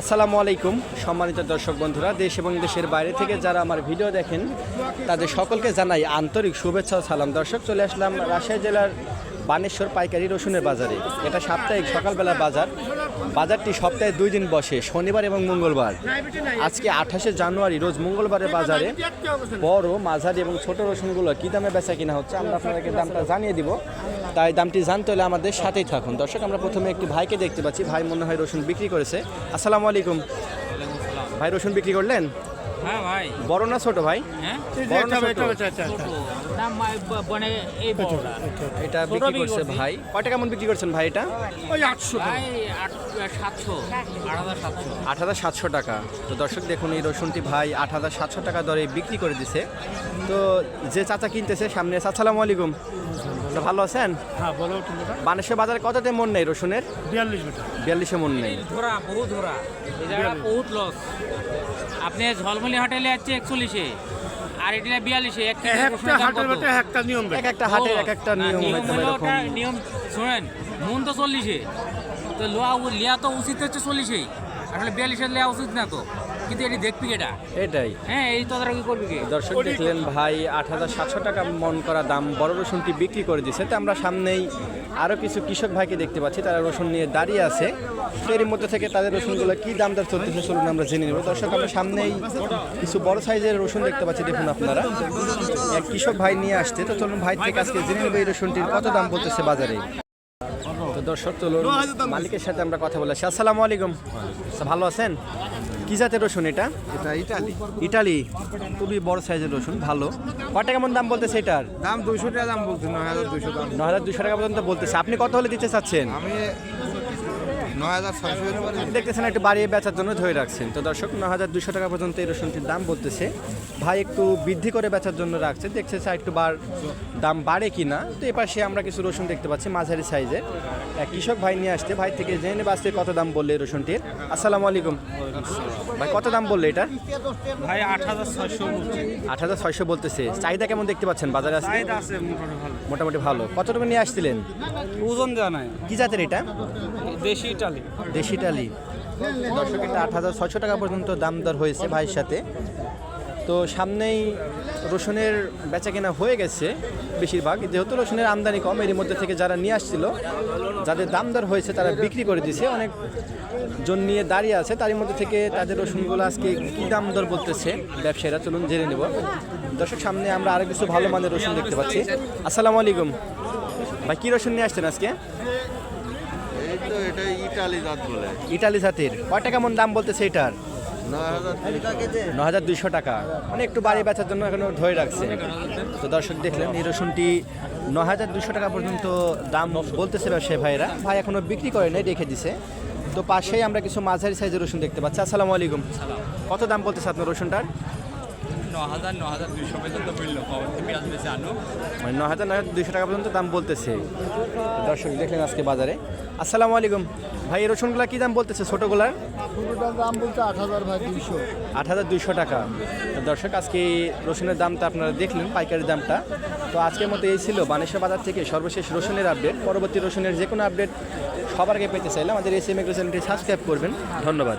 আসসালামু আলাইকুম, সম্মানিত দর্শক বন্ধুরা, দেশ এবং দেশের বাইরে থেকে যারা আমার ভিডিও দেখেন, তাদের সকলকে জানাই আন্তরিক শুভেচ্ছা সালাম। দর্শক, চলে আসলাম রাজশাহী জেলার বানেশ্বর পাইকারি রসুনের বাজারে। এটা সাপ্তাহিক সকালবেলার বাজার। বাজারটি সপ্তাহে দুই দিন বসে, শনিবার এবং মঙ্গলবার। আজকে আঠাশে জানুয়ারি, রোজ মঙ্গলবারের বাজারে। বড়, মাঝারি এবং ছোট রসুনগুলো কী দামে বেচা কিনা হচ্ছে, আমরা আপনাদেরকে দামটা জানিয়ে দিব। তাই দামটি জানতে হলে আমাদের সাথেই থাকুন। দর্শক, আমরা প্রথমে একটি ভাইকে দেখতে পাচ্ছি। ভাই মনে হয় রসুন বিক্রি করেছে। আসসালামু আলাইকুম। ভাই, রসুন বিক্রি করলেন? হ্যাঁ ভাই। বড় না ছোট ভাই? হ্যাঁ? বড় না ছোট? ছোট মা- ব- মানে এই বড়টা এটা ছোট বিক্রি বিক্রি করছে করছি। ভাই। কয়টা কেমন বিক্রি করছেন ভাই এটা? ওই আটশো ভাই আট সাতশো। আট হাজার সাতশো। আট হাজার সাতশো টাকা। তো দর্শক দেখুন এই রসুনটি ভাই আট হাজার সাতশো টাকা দরে বিক্রি করে দিছে। তো যে চাচা কিনতেছে সামনে আসসালামু আলাইকুম। তো ভালো আছেন? হ্যাঁ বলো বানেশ্বর বাজারে কততে মন নেই রসুনের? বিয়াল্লিশ মিটার বিয়াল্লিশে মন নেই। ধরা বহু ধরা। এই জায়গা বহুত লস আপনি ঝলমলি হোটেলে যাচ্ছে একচল্লিশে আর এটা বিয়াল্লিশে একটা একটা নিয়ম এক একটা হাটের এক একটা না, নিয়ম নিয়ম শোনেন মন তো চল্লিশে তো লোয়া লিয়া তো উচিত হচ্ছে চল্লিশেই আসলে বিয়াল্লিশে লিয়া উচিত না তো কিন্তু এটি দেখবি এটা এটাই। হ্যাঁ এই তদারকি করবি কে? দর্শক দেখলেন ভাই আট হাজার সাতশো টাকা মন করা দাম বড় রসুনটি বিক্রি করে দিছে তো আমরা সামনেই আরও কিছু কৃষক ভাইকে দেখতে পাচ্ছি, তারা রসুন নিয়ে দাঁড়িয়ে আছে। এর মধ্যে থেকে তাদের রসুনগুলো কী দাম দর চলতেছে চলুন আমরা জেনে নেব। দর্শক, আমরা সামনেই কিছু বড় সাইজের রসুন দেখতে পাচ্ছি, দেখুন আপনারা। এক কৃষক ভাই নিয়ে আসছে, তো চলুন ভাই থেকে আজকে জেনে নেব এই রসুনটির কত দাম বলতেছে বাজারে। তো দর্শক চলুন মালিকের সাথে আমরা কথা বলে আসসালামু আলাইকুম। ভালো আছেন? কি জাতের রসুন এটা? এটা ইটালি ইটালি খুবই বড় সাইজের রসুন ভালো। কটা কেমন দাম বলতেছে এটার? দাম দুইশো টাকা দাম বলছি নয় হাজার দুইশো দাম। ন হাজার দুশো টাকা পর্যন্ত বলতেছে। আপনি কত হলে দিতে চাচ্ছেন? আমি নয় হাজার ছয়শো হতে পারি দেখতেছেন একটু বাড়িয়ে বেচার জন্য ধরে রাখছেন। তো দর্শক ন হাজার দুশো টাকা পর্যন্ত এই রসুনটির দাম বলতেছে। ভাই একটু বৃদ্ধি করে বেচার জন্য রাখছে দেখতেছে একটু বার দাম বাড়ে কি না তো এপাশে আমরা কিছু রসুন দেখতে পাচ্ছি মাঝারি সাইজের। এক কৃষক ভাই নিয়ে আসছে। ভাই থেকে জেনে আজকে কত দাম বললে এই রসুনটির? আসসালামু আলাইকুম। ভাই কত দাম বললে এটা? ভাই আট হাজার ছয়শো আট হাজার ছয়শো বলতেছে। চাহিদা কেমন দেখতে পাচ্ছেন বাজারে আছে মোটামুটি ভালো। মোটামুটি ভালো। কতটুকু নিয়ে আসছিলেন? ওজন দেওয়া নাই। কি জাতের এটা? দেশি ইটালি দেশি টালি। দর্শক, এটা আট হাজার ছশো টাকা পর্যন্ত দাম দর হয়েছে ভাইয়ের সাথে। তো সামনেই রসুনের বেচা কেনা হয়ে গেছে বেশিরভাগ। যেহেতু রসুনের আমদানি কম এর মধ্যে থেকে যারা নিয়ে আসছিল, যাদের দাম দর হয়েছে তারা বিক্রি করে দিয়েছে অনেক জন নিয়ে দাঁড়িয়ে আছে, তারই মধ্যে থেকে তাদের রসুনগুলো আজকে কী দাম দর বলতেছে ব্যবসায়ীরা? চলুন জেনে নেব। দর্শক, সামনে আমরা আরও কিছু ভালো মানের রসুন দেখতে পাচ্ছি। আসসালামু আলাইকুম। ভাই, কী রসুন নিয়ে আসছেন আজকে? ইটালি জাতের কয়টা কেমন দাম বলতেছে এটার? ন হাজার দুইশো টাকা। মানে একটু বাড়ি বেচার জন্য এখনও ধরে রাখছে। তো দর্শক দেখলেন, এই রসুনটি ন হাজার দুশো টাকা পর্যন্ত দাম বলতেছে ব্যবসায়ী ভাইয়েরা। ভাই এখনও বিক্রি করে নাই, রেখে দিছে। তো পাশেই আমরা কিছু মাঝারি সাইজের রসুন দেখতে পাচ্ছি। আসসালামু আলাইকুম। কত দাম বলতেছে আপনার রসুনটার? ন হাজার ন হাজার দুইশো পর্যন্ত মূল্য পাওয়া পেঁয়াজ বেশি আনো। মানে ন হাজার ন হাজার দুইশো টাকা পর্যন্ত দাম বলতেছে। দর্শক দেখলেন আজকে বাজারে। আসসালামু আলাইকুম। ভাই এই রসুনগুলা কী দাম বলতেছে ছোটোগুলার? পুরোটার দাম বলতে আট হাজার ভাই দুইশো। আট হাজার দুইশো টাকা। দর্শক আজকে রসুনের দামটা আপনারা দেখলেন পাইকারি দামটা। তো আজকের মতো এই ছিল বানেশ্বর বাজার থেকে সর্বশেষ রসুনের আপডেট। পরবর্তী রসুনের যে কোনো আপডেট সবার আগে পেতে চাইলে আমাদের এস এম চ্যানেলটি সাবস্ক্রাইব করবেন। ধন্যবাদ।